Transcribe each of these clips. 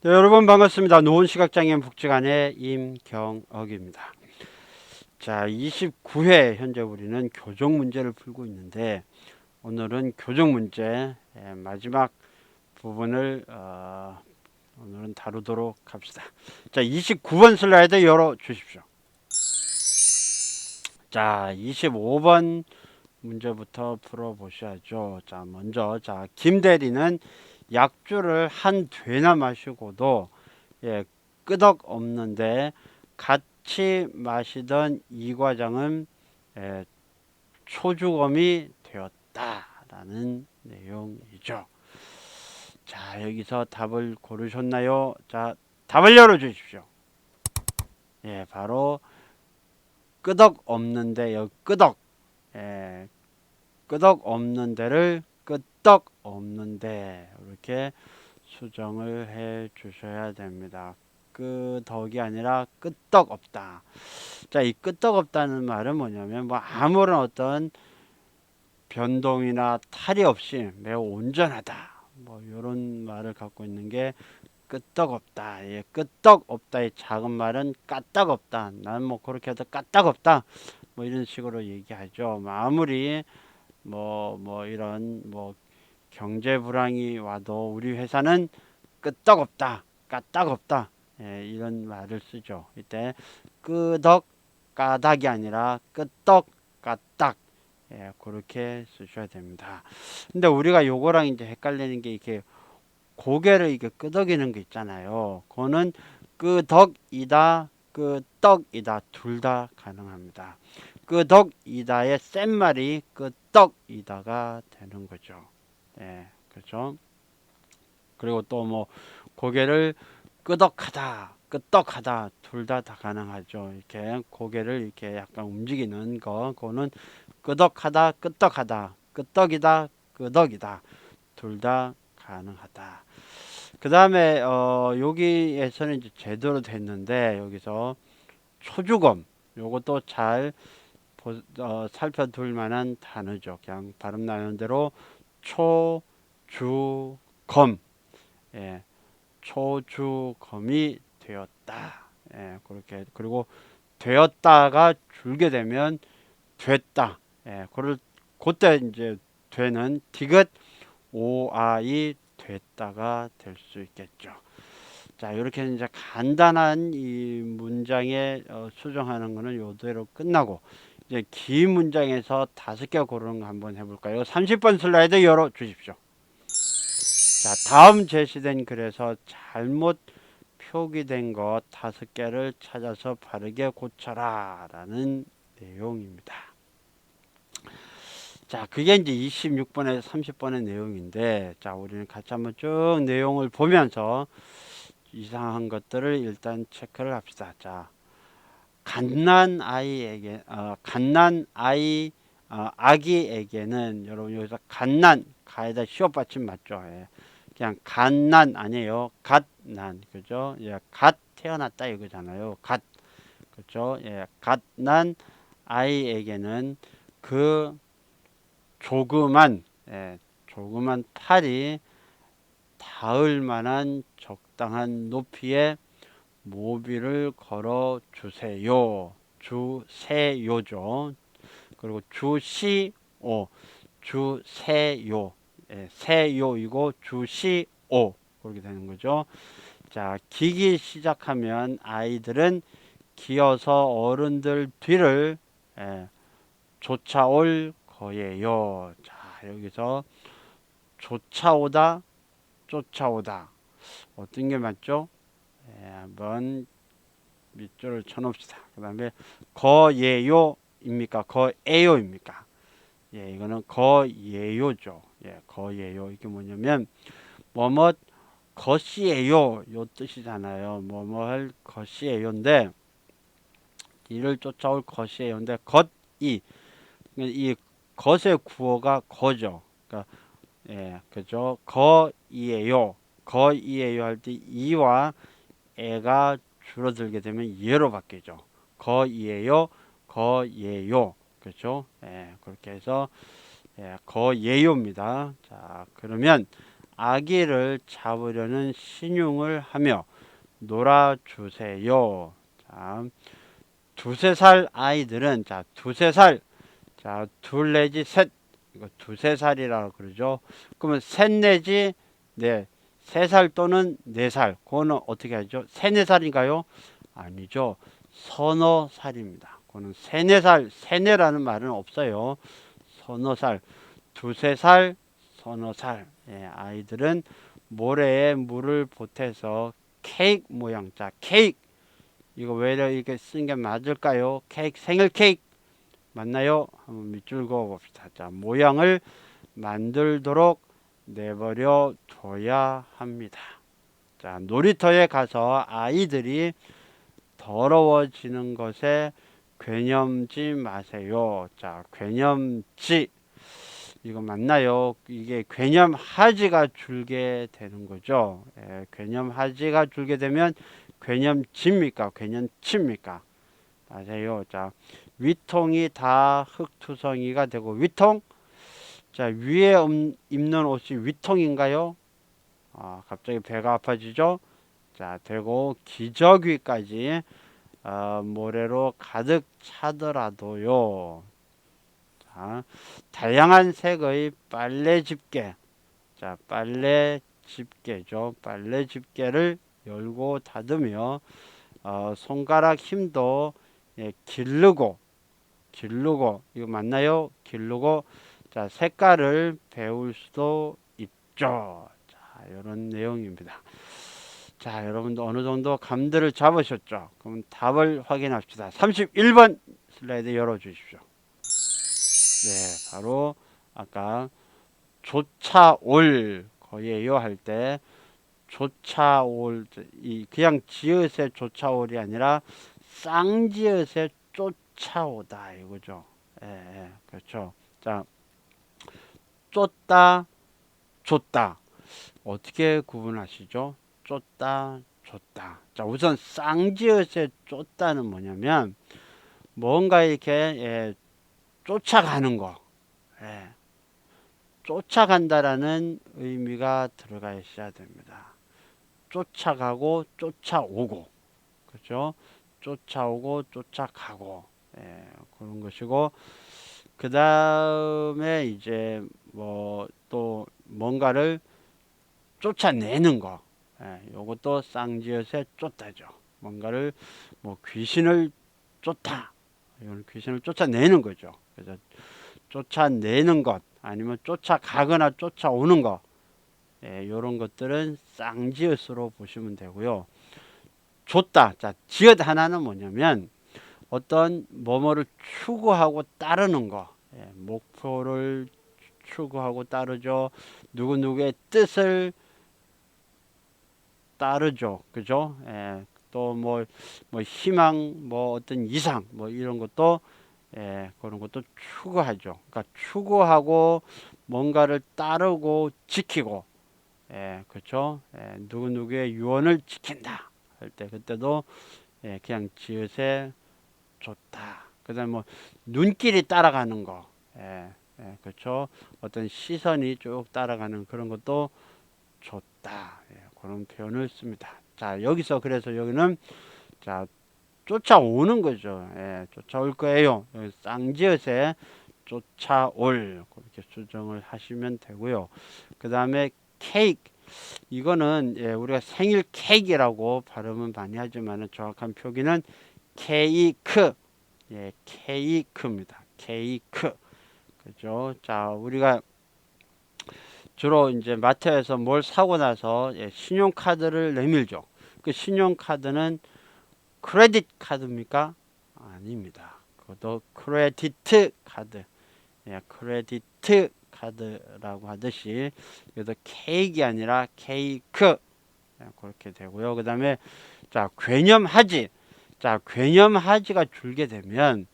네, 여러분 반갑습니다. 노원시각장애인 복지관의 임경억입니다. 자, 29회 현재 우리는 교정 문제를 풀고 있는데 오늘은 교정 문제 예, 마지막 부분을 어, 오늘은 다루도록 합시다. 자, 29번 슬라이드 열어 주십시오. 자, 25번 문제부터 풀어 보셔야죠. 자, 먼저 자, 김 대리는 약주를 한 되나 마시고도 예, 끄덕 없는데 같이 마시던 이 과장은 예, 초주검이 되었다라는 내용이죠. 자, 여기서 답을 고르셨나요? 자, 답을 열어 주십시오. 예, 바로 끄덕 없는데 요 끄덕 예, 끄덕 없는 데를 끄떡 없는데 이렇게 수정을 해 주셔야 됩니다. 끄덕이 아니라 끄떡 없다. 자, 이 끄떡 없다는 말은 뭐냐면 뭐 아무런 어떤 변동이나 탈이 없이 매우 온전하다. 뭐 이런 말을 갖고 있는 게 끄떡 없다. 예, 끄떡 없다의 작은 말은 까딱 없다. 난뭐 그렇게 해도 까딱 없다. 뭐 이런 식으로 얘기하죠. 뭐 아무리 뭐 뭐 이런 뭐 경제 불황이 와도 우리 회사는 끄떡 없다, 까딱 없다 예, 이런 말을 쓰죠. 이때 끄덕 까닭이 아니라 끄떡 까딱 예, 그렇게 쓰셔야 됩니다. 근데 우리가 요거랑 이제 헷갈리는 게 이렇게 고개를 이렇게 끄덕이는 게 있잖아요. 그거는 끄덕이다, 끄떡이다 둘 다 가능합니다. 끄덕이다의 센 말이 끄떡이다가 되는 거죠. 예, 그렇죠. 그리고 또 뭐 고개를 끄덕하다, 끄떡하다 둘 다 다 가능하죠. 이렇게 고개를 이렇게 약간 움직이는 거, 그거는 끄덕하다, 끄떡하다, 끄떡이다, 끄덕이다 둘 다 가능하다. 그 다음에 어, 여기에서는 이제 제대로 됐는데 여기서 초주검 요것도 잘 보, 어, 살펴둘 만한 단어죠. 그냥 발음 나는 대로 초 주 검 예, 초주검이 되었다. 예, 그렇게 그리고 되었다가 줄게 되면 됐다. 예, 그럴 그때 이제 되는 디귿 오아이 됐다가 될 수 있겠죠. 자, 이렇게 이제 간단한 이 문장에 어, 수정하는 거는 요대로 끝나고 이제 긴 문장에서 다섯 개 고르는 거 한번 해볼까요? 30번 슬라이드 열어 주십시오. 자, 다음 제시된 글에서 잘못 표기된 것 다섯 개를 찾아서 바르게 고쳐라 라는 내용입니다. 자, 그게 이제 26번에서 30번의 내용인데, 자, 우리는 같이 한번 쭉 내용을 보면서 이상한 것들을 일단 체크를 합시다. 자, 갓난 아이에게, 어, 갓난 아이, 어, 아기에게는 여러분 여기서 갓난, 가에다 시옷 받침 맞죠? 예. 그냥 갓난 아니에요. 갓난, 그죠? 예, 갓 태어났다 이거잖아요. 갓, 그죠? 예, 갓난 아이에게는 그 조그만 예, 조그만 팔이 닿을 만한 적당한 높이의 모비를 걸어 주세요. 주세요죠. 그리고 주시오, 주세요, 예, 세요이고 주시오 그렇게 되는 거죠. 자, 기기 시작하면 아이들은 기어서 어른들 뒤를 예, 쫓아올 거예요. 자, 여기서 쫓아오다, 쫓아오다. 어떤 게 맞죠? 예, 한번 밑줄을 쳐놓읍시다. 그 다음에 거예요입니까? 거에요입니까? 예, 이거는 거예요죠. 예, 거예요. 이게 뭐냐면 뭐뭐 것이에요. 요 뜻이잖아요. 뭐뭐 할 것이에요인데 이를 쫓아올 것이에요인데 것이 이 것의 구어가 거죠. 그러니까 예, 그죠. 거이에요. 거이에요 할 때 이와 애가 줄어들게 되면 예로 바뀌죠. 거이에요. 거예요. 그렇죠? 예, 그렇게 해서 예, 거예요입니다. 자, 그러면 아기를 잡으려는 신용을 하며 놀아주세요. 자, 두세 살 아이들은 자 두세 살, 자 둘 내지 셋 이거 두세 살이라고 그러죠. 그러면 셋 내지 네, 세살 또는 네 살. 그거는 어떻게 하죠? 세네 살인가요? 아니죠. 서너 살입니다. 그거는 세네 살, 세네라는 말은 없어요. 서너 살, 두세 살, 서너 살. 예, 아이들은 모래에 물을 보태서 케이크 모양. 자, 케이크. 이거 왜 이렇게 쓴 게 맞을까요? 케이크, 생일 케이크. 맞나요? 한번 밑줄 그어 봅시다. 자, 모양을 만들도록 내버려 둬야 합니다. 자, 놀이터에 가서 아이들이 더러워지는 것에 괴념지 마세요. 자, 괴념지. 이거 맞나요? 이게 괴념하지가 줄게 되는 거죠. 예, 괴념하지가 줄게 되면 괴념지입니까? 괴념치입니까? 맞아요. 자, 위통이 다 흙투성이가 되고 위통 자 위에 입는 옷이 위통인가요? 아, 갑자기 배가 아파지죠? 자 되고 기저귀까지 어, 모래로 가득 차더라도요. 자, 다양한 색의 빨래 집게. 자, 빨래 집게죠. 빨래 집게를 열고 닫으며 어, 손가락 힘도 예, 기르고 기르고 이거 맞나요? 기르고 자 색깔을 배울 수도 있죠. 자 이런 내용입니다. 자 여러분도 어느 정도 감들을 잡으셨죠? 그럼 답을 확인합시다. 31번 슬라이드 열어 주십시오. 네, 바로 아까 조차올 거예요 할 때 조차올 이 그냥 지읒의 조차올이 아니라 쌍지읒의 쫓아오다 이거죠. 예, 예, 그렇죠. 자, 쫓다, 줬다. 어떻게 구분하시죠? 쫓다, 줬다. 자, 우선 쌍지읒의 쫓다는 뭐냐면 뭔가 이렇게 예, 쫓아가는 거. 예, 쫓아간다라는 의미가 들어가 있어야 됩니다. 쫓아가고 쫓아오고 그렇죠? 쫓아오고 쫓아가고 예, 그런 것이고 그 다음에 이제 뭐 또 뭔가를 쫓아내는 거 예, 요것도 쌍지읒의 쫓다죠 뭔가를 뭐 귀신을 쫓다 이건 귀신을 쫓아내는 거죠 그래서 쫓아내는 것 아니면 쫓아가거나 쫓아오는 것 예, 이런 것들은 쌍지읒으로 보시면 되고요 줬다. 자, 지읒 하나는 뭐냐면 어떤 뭐뭐를 추구하고 따르는 거. 예, 목표를 추구하고 따르죠. 누구누구의 뜻을 따르죠. 그죠? 예, 또뭐 뭐 희망, 뭐 어떤 이상, 뭐 이런 것도 예, 그런 것도 추구하죠. 그러니까 추구하고 뭔가를 따르고 지키고, 예, 그렇죠. 예, 누구 누구의 유언을 지킨다. 할 때 그때도 예, 그냥 지읒에 좋다. 그다음 뭐 눈길이 따라가는 거, 예, 예, 그렇죠. 어떤 시선이 쭉 따라가는 그런 것도 좋다. 예, 그런 표현을 씁니다. 자 여기서 그래서 여기는 자 쫓아오는 거죠. 예, 쫓아올 거예요. 여기 쌍지읒에 쫓아올 그렇게 수정을 하시면 되고요. 그 다음에 케이크 이거는 예, 우리가 생일 케이크라고 발음은 많이 하지만 정확한 표기는 케이크 예, 케이크입니다. 케이크 그죠? 자 우리가 주로 이제 마트에서 뭘 사고 나서 예, 신용카드를 내밀죠. 그 신용카드는 크레딧 카드입니까? 아닙니다. 그것도 크레디트 카드. 예, 크레디트 카드라고 하듯이 여기도 케이크이 아니라 케이크 네, 그렇게 되고요. 그 다음에 자 괴념하지 자 괴념하지가 줄게 되면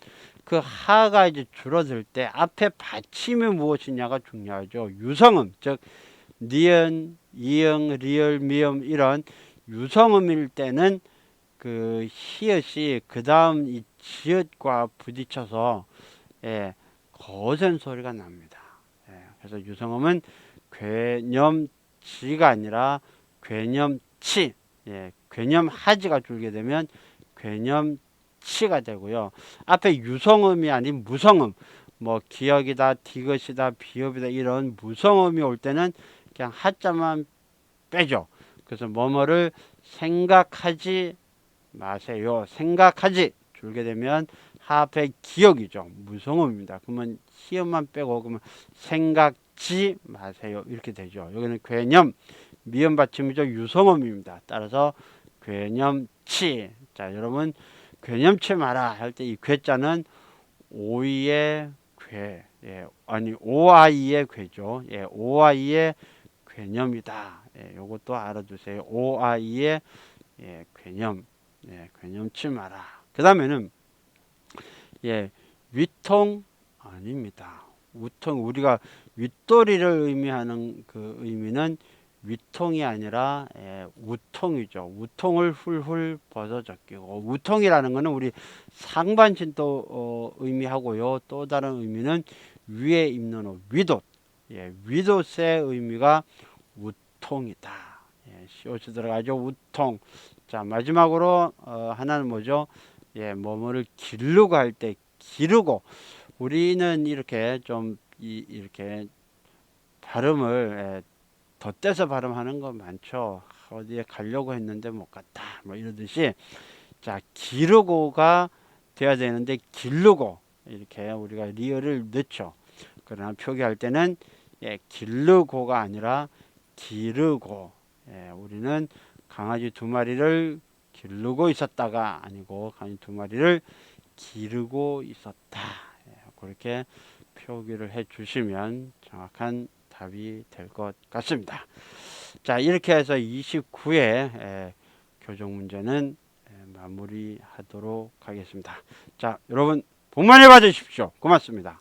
그 하가 이제 줄어들 때 앞에 받침이 무엇이냐가 중요하죠. 유성음 즉 니은, 이응, 리을, 미음 이런 유성음일 때는 그 히읗이 그 다음 이 지읒과 부딪혀서 예, 거센 소리가 납니다. 그래서 유성음은 괴념치 지가 아니라 괴념치 예, 괴념하지가 줄게 되면 괴념 치가 되고요. 앞에 유성음이 아닌 무성음 뭐 기역이다, 디귿이다, 비읍이다 이런 무성음이 올 때는 그냥 하자만 빼죠. 그래서 뭐뭐를 생각하지 마세요. 생각하지 줄게 되면 하앞에 기억이죠. 무성음입니다. 그러면 히읗만 빼고 그러면 생각지 마세요. 이렇게 되죠. 여기는 괴념 미음 받침이죠. 유성음입니다. 따라서 괴념치. 자, 여러분 괴념치 마라 할 때 이 괴자는 오이의 괴. 예, 아니 오아이의 괴죠. 예, 오아이의 괴념이다. 예, 요것도 알아두세요. 오아이의 예, 괴념. 예, 괴념치 마라. 그 다음에는 예, 위통 아닙니다. 우통 우리가 윗도리를 의미하는 그 의미는 위통이 아니라 예, 우통이죠. 우통을 훌훌 벗어 적기고 우통이라는 것은 우리 상반신도 어, 의미하고요. 또 다른 의미는 위에 입는 옷 위옷 예, 위옷의 의미가 우통이다. 예, 시옷이 들어가죠. 우통. 자 마지막으로 어, 하나는 뭐죠? 예, 뭐뭐를 기르고 할 때 기르고 우리는 이렇게 좀 이, 이렇게 발음을 예, 덧대서 발음하는 거 많죠. 어디에 가려고 했는데 못 갔다. 뭐 이러듯이 자 기르고가 돼야 되는데 기르고 이렇게 우리가 리얼을 넣죠. 그러나 표기할 때는 예, 기르고가 아니라 기르고 예, 우리는 강아지 두 마리를 기르고 있었다가 아니고 강아지 두 마리를 기르고 있었다. 예, 그렇게 표기를 해 주시면 정확한 답이 될 것 같습니다. 자, 이렇게 해서 29회 교정 문제는 에, 마무리하도록 하겠습니다. 자, 여러분 복 많이 받으십시오. 고맙습니다.